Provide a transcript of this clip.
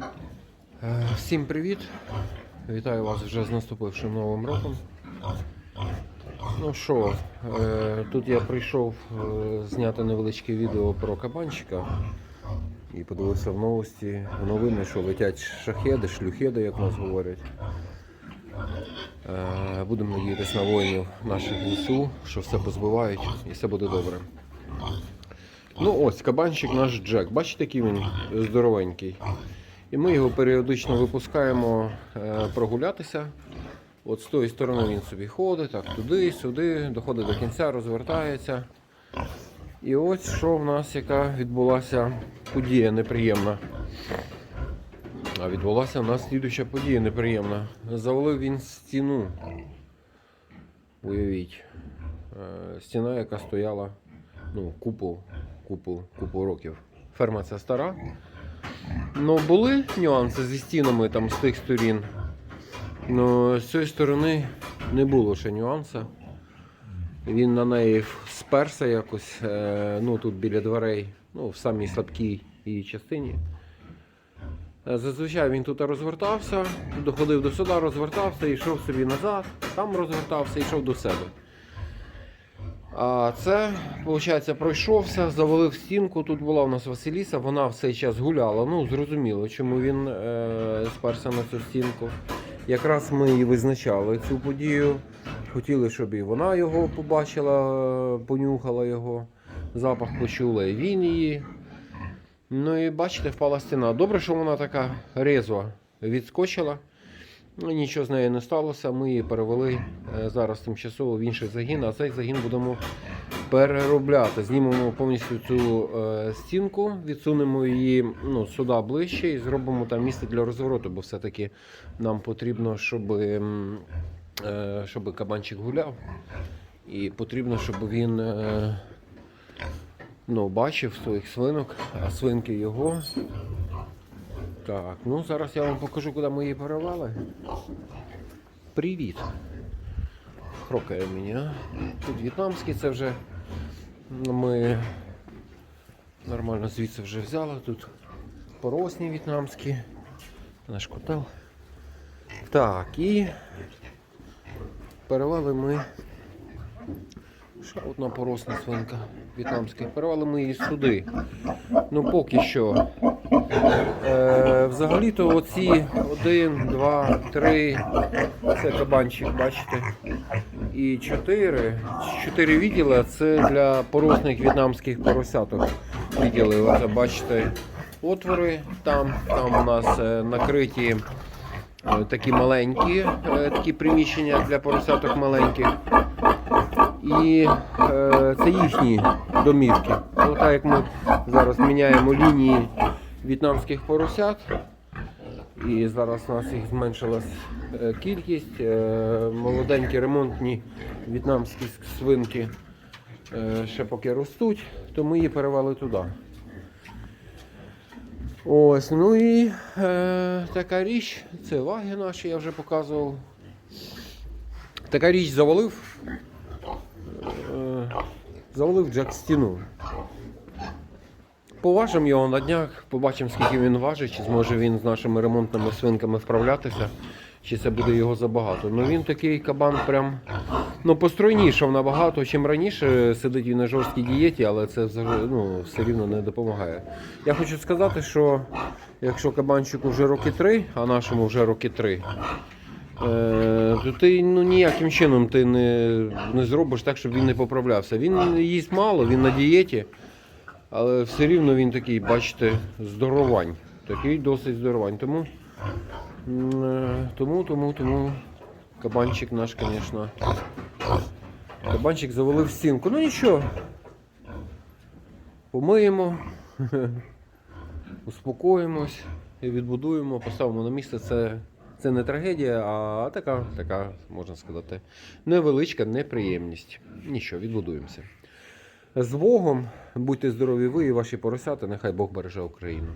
Е, Всім привіт! Вітаю вас вже з наступившим новим роком. Ну що, е, тут я прийшов е, зняти невеличке відео про кабанчика і подивився в новості, в новини, що летять шахеди, шлюхеди, як нас говорять. Будемо надіятися на воїнів наших ЗСУ, що все позбивають і все буде добре. Ну ось, кабанчик наш Джек. Бачите, який він здоровенький. І ми його періодично випускаємо е, прогулятися. От з тої сторони він собі ходить, так туди, сюди, доходить до кінця, розвертається. І ось що в нас яка відбулася подія неприємна. А відбулася в нас слідуща подія неприємна. Завалив він стіну. Уявіть. Е, Стіна, яка стояла, ну, купу, купу, купу років. Ферма ця стара. Ну, були нюанси зі стінами там з тих сторін. Ну, з цієї сторони не було ще нюансу. Він на неї сперся якось, е, ну тут біля дверей, ну, в самій слабкій її частині. Е, Зазвичай він тут розвертався, доходив до сюди, розвертався, йшов собі назад, там розвертався йшов до себе. А це, виходить, пройшовся, завалив стінку. Тут була у нас Василіса, вона в цей час гуляла. Ну, зрозуміло, чому він е, сперся на цю стінку. Якраз ми і визначали цю подію. Хотіли, щоб і вона його побачила, понюхала його, запах почула, і він її. Ну і бачите, впала стіна. Добре, що вона така резва відскочила. Ну, нічого з нею не сталося. Ми її перевели е, зараз тимчасово в інший загін, а цей загін будемо переробляти. Знімемо повністю цю е, стінку, відсунемо її ну, сюди ближче і зробимо там місце для розвороту, бо все-таки нам потрібно, щоб, е, щоб кабанчик гуляв. І потрібно, щоб він ну, бачив своїх свинок, а свинки його. Так, ну зараз я вам покажу, куди ми її перевели. Привіт. Хрокає мені, а? Тут в'єтнамський, це вже ми нормально звідси вже взяли. Тут поросні в'єтнамські. Наш котел. Так, і перевели ми. Ще одна поросна свинка в'єтнамська. Перевели ми її сюди. Ну поки що. Е, взагалі-то оці один, два, три, це кабанчик, бачите. І чотири. Чотири відділи це для поросних в'єтнамських поросяток. Відділи, оце бачите, отвори там, там у нас е, накриті е, такі маленькі, такі приміщення для поросяток маленьких. І е, це їхні домівки. Ну, так як ми зараз міняємо лінії в'єтнамських поросят. І зараз у нас їх зменшилась е, кількість. Е, Молоденькі ремонтні в'єтнамські свинки е, ще поки ростуть, то ми її перевели туди. Ось, ну і е, така річ, це ваги наші, я вже показував. Така річ завалив. Е, завалив Джек стіну. Поважимо його на днях, побачимо, скільки він важить, чи зможе він з нашими ремонтними свинками вправлятися, чи це буде його забагато. Ну він такий кабан прям ну, постройнішав набагато, чим раніше сидить він на жорсткій дієті, але це ну, все рівно не допомагає. Я хочу сказати, що якщо кабанчику вже роки три, а нашому вже роки три, Е, то ти ну, ніяким чином ти не, не зробиш так, щоб він не поправлявся. Він їсть мало, він на дієті, але все рівно він такий, бачите, здоровань. Такий досить здоровань. Тому, е, тому, тому, тому кабанчик наш, звісно. Кабанчик завалив стінку. Ну нічого. Помиємо, успокоїмось і відбудуємо, поставимо на місце це. Це не трагедія, а така, така, можна сказати, невеличка неприємність. Нічого, відбудуємося. З Богом, будьте здорові ви і ваші поросята, нехай Бог береже Україну.